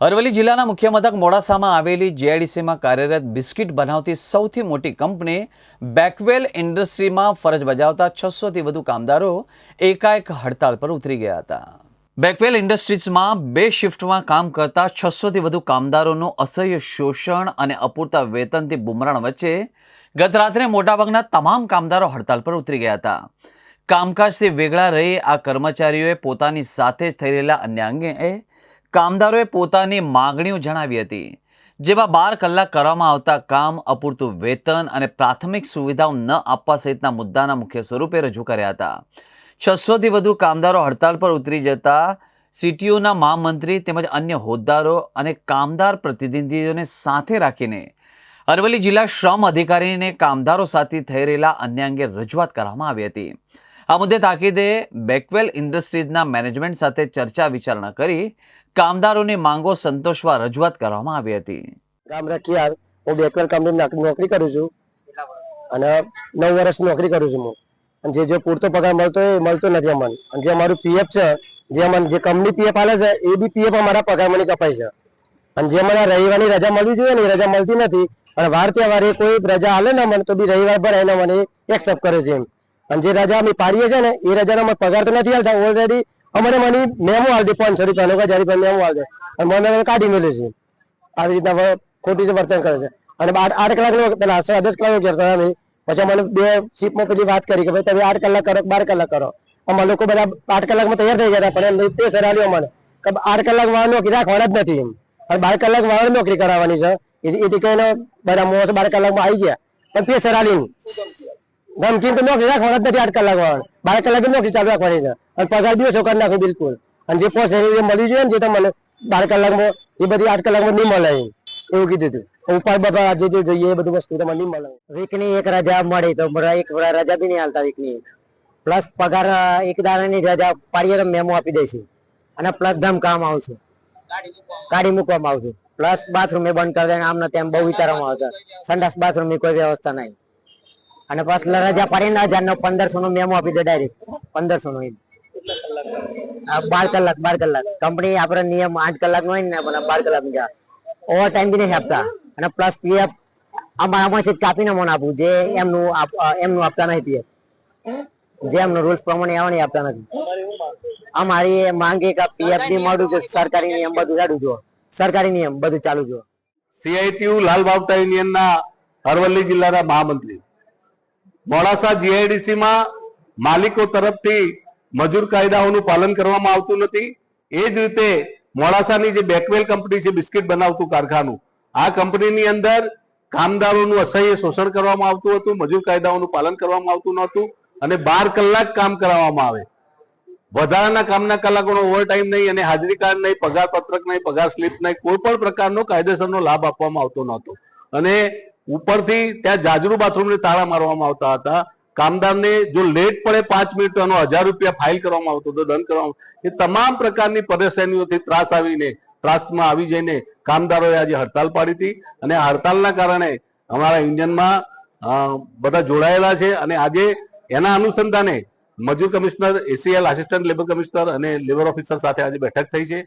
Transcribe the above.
અરવલ્લી જિલ્લાના મુખ્ય મથક મોડાસામાં આવેલી જેઆઈડીસીમાં કાર્યરત બિસ્કિટ બનાવતી સૌથી મોટી કંપની બેકવેલ ઇન્ડસ્ટ્રીમાં ફરજ બજાવતા છસોથી વધુ કામદારો એકાએક હડતાળ પર ઉતરી ગયા હતા. બેકવેલ ઇન્ડસ્ટ્રીઝમાં બે શિફ્ટમાં કામ કરતા છસોથી વધુ કામદારોનું અસહ્ય શોષણ અને અપૂરતા વેતનથી બુમરાણ વચ્ચે ગત રાત્રે મોટાભાગના તમામ કામદારો હડતાળ પર ઉતરી ગયા હતા. કામકાજથી વેગળા રહી આ કર્મચારીઓએ પોતાની સાથે જ થઈ રહેલા અન્ય અંગે કામદારોએ પોતાની માગણીઓ જણાવી હતી, જેમાં બાર કલાક કરવામાં આવતા કામ, અપૂરતું વેતન અને પ્રાથમિક સુવિધાઓ ન આપવા સહિતના મુદ્દાના મુખ્ય સ્વરૂપે રજૂ કર્યા હતા. છસોથી વધુ કામદારો હડતાળ પર ઉતરી જતા સીટીઓના મહામંત્રી તેમજ અન્ય હોદ્દારો અને કામદાર પ્રતિનિધિઓને સાથે રાખીને અરવલ્લી જિલ્લા શ્રમ અધિકારીને કામદારો સાથે થઈ રહેલા અન્ય અંગે રજૂઆત કરવામાં આવી હતી. આ મુદ્દે તાકીદે બેકવેલ ઇન્ડસ્ટ્રીઝના મેનેજમેન્ટ સાથે ચર્ચા વિચારણા કરી કામદારોની માંગો સંતોષવા રજૂઆત કરવામાં આવી હતી. ગામ રખિયાર હું બેકવેલ કંપની નોકરી કરું છું. અને નવ વર્ષ નોકરી કરું છું હું. અને જે પૂરતો પગાર મળતો એ મળતો નથી અમને. અને જે અમારું પીએફ છે, જે અમને જે કંપની પીએફ આલે છે, એ બી પીએફ અમારા પગારમાંથી કપાય છે. અને જે મને રવિવારની રજા મળવી જોઈએ ને, એ રજા મળતી નથી. અને વાર તહેવારે કોઈ રજા આલે ને મને તો બી રવિવાર ભરાય ને મને એક્સેપ્ટ કરે છે એમ. અને જે રજા અમે પાડીએ છીએ ને, એ રજાનો અમે પગાર તો નથી હાલતા. ઓલરેડી અમારે મને મેમો હાલ દે પાંચસો રૂપિયા લોકો હજાર રૂપિયા મેમો હાલ અને મને કાઢી મેળે છે. આવી રીતના ખોટી રીતે વર્તન કરે છે. અને આઠ કલાકનો પેલા દસ કલાક કરતા અમે. પછી મને બે શિપમાં પછી વાત કરી કે ભાઈ તમે આઠ કલાક કરો બાર કલાક કરો. અમારા લોકો બધા આઠ કલાકમાં તૈયાર થઈ ગયા પણ એમ તે સરાલ્યો મને કે આઠ કલાક વાળા નોકરી રાખવાના જ નથી એમ. અને બાર કલાક વાળા નોકરી કરાવવાની છે. એથી કહીને બધા મોસ બાર કલાકમાં આવી ગયા. પણ તે સરાલી ધમકી તો નોકરી રાખવાના નથી આઠ કલાક વાળા. બાર કલાક નોકરી ચાલુ રાખવાની છે. અને પગાર ઓછો કરી નાખો બિલકુલ. અને જે પોસ્ટ એ મળી જોઈએ ને, જે તમને બાર કલાકમાં, એ બધી આઠ કલાકમાં નહીં મળે. એવું કીધું હતું ઉપાય બધા જે જે જોઈએ એ બધું વસ્તુ તમને નહીં મળે. વીકની એક રજા મળી તો એક રજા બી નહીં હાલતા વીકની. પ્લસ પગાર એક દાડાની રજા પાડીએ તો મેમો આપી દેશે. અને પ્લસ ધમ કામ આવશે. કાઢી મૂકવામાં આવશે. પ્લસ બાથરૂમ એ બંધ કરી દે આમ તેમ બહુ વિચારવામાં આવશે સંડાસ બાથરૂમની કોઈ વ્યવસ્થા નહીં. અને પાછું રજા પાડીને હજાર નો પંદરસો નો મેમો આપી દે ડાયરેક્ટ પંદરસો નો બાર કલાક બાર કલાક. કંપની આપડે નિયમ આઠ કલાક નો હોય ને પણ બાર કલાક જા ઓવર ટાઈમ બી નહીં આપતા. અને પ્લસ પીએફ આમાંથી જ કાપીને મને આપવું. જે એમનું એમનું આપતા નહીં પીએફ જે એમનો રૂલ્સ પ્રમાણે આવે ને આપતા નથી. અમારી માંગે કે પીએફ બી મળવું છે, સરકારી નિયમ બધું ચાલુ જો સરકારી નિયમ બધું ચાલુ જો સીઆઈટીયુ લાલ બાવટા યુનિયનના અરવલ્લી જિલ્લાના મહામંત્રી. મોડાસા જીઆઈડીસી માં માલિકો તરફથી મજૂર કાયદાઓનું પાલન કરવામાં આવતું નથી. એ જ રીતે મોડાસાની જે બેકવેલ કંપની છે, બિસ્કિટ બનાવતું કારખાનું, આ કંપનીની અંદર કામદારોનું અસહ્ય શોષણ કરવામાં આવતું હતું, મજૂર કાયદાઓનું પાલન કરવામાં આવતું નહોતું અને બાર કલાક કામ કરાવવામાં આવે. વધારાના કામના કલાકોનો ઓવરટાઈમ નહીં અને હાજરી કાર્ડ નહીં પગાર પત્રક નહીં, પગાર સ્લીપ નહીં, કોઈ પણ પ્રકારનો કાયદેસરનો લાભ આપવામાં આવતો નહોતો. અને ઉપરથી ત્યાં જાજરૂ બાથરૂમને તાળા મારવામાં આવતા હતા. કામદારને જો લેટ પડે પાંચ મિનિટ એનો હજાર રૂપિયા ફાઇલ કરવામાં આવતો હતો દંડ કરવામાં એ તમામ પ્રકારની પરેશાનીઓથી ત્રાસ આવીને, ત્રાસમાં આવી જઈને કામદારોએ આજે હડતાલ પાડી હતી. અને હડતાલના કારણે અમારા યુનિયનમાં બધા જોડાયેલા છે. અને આજે એના અનુસંધાને મજૂર commissioner ACL assistant labour commissioner અને લેબર ઓફિસર સાથે આજે બેઠક થઈ છે.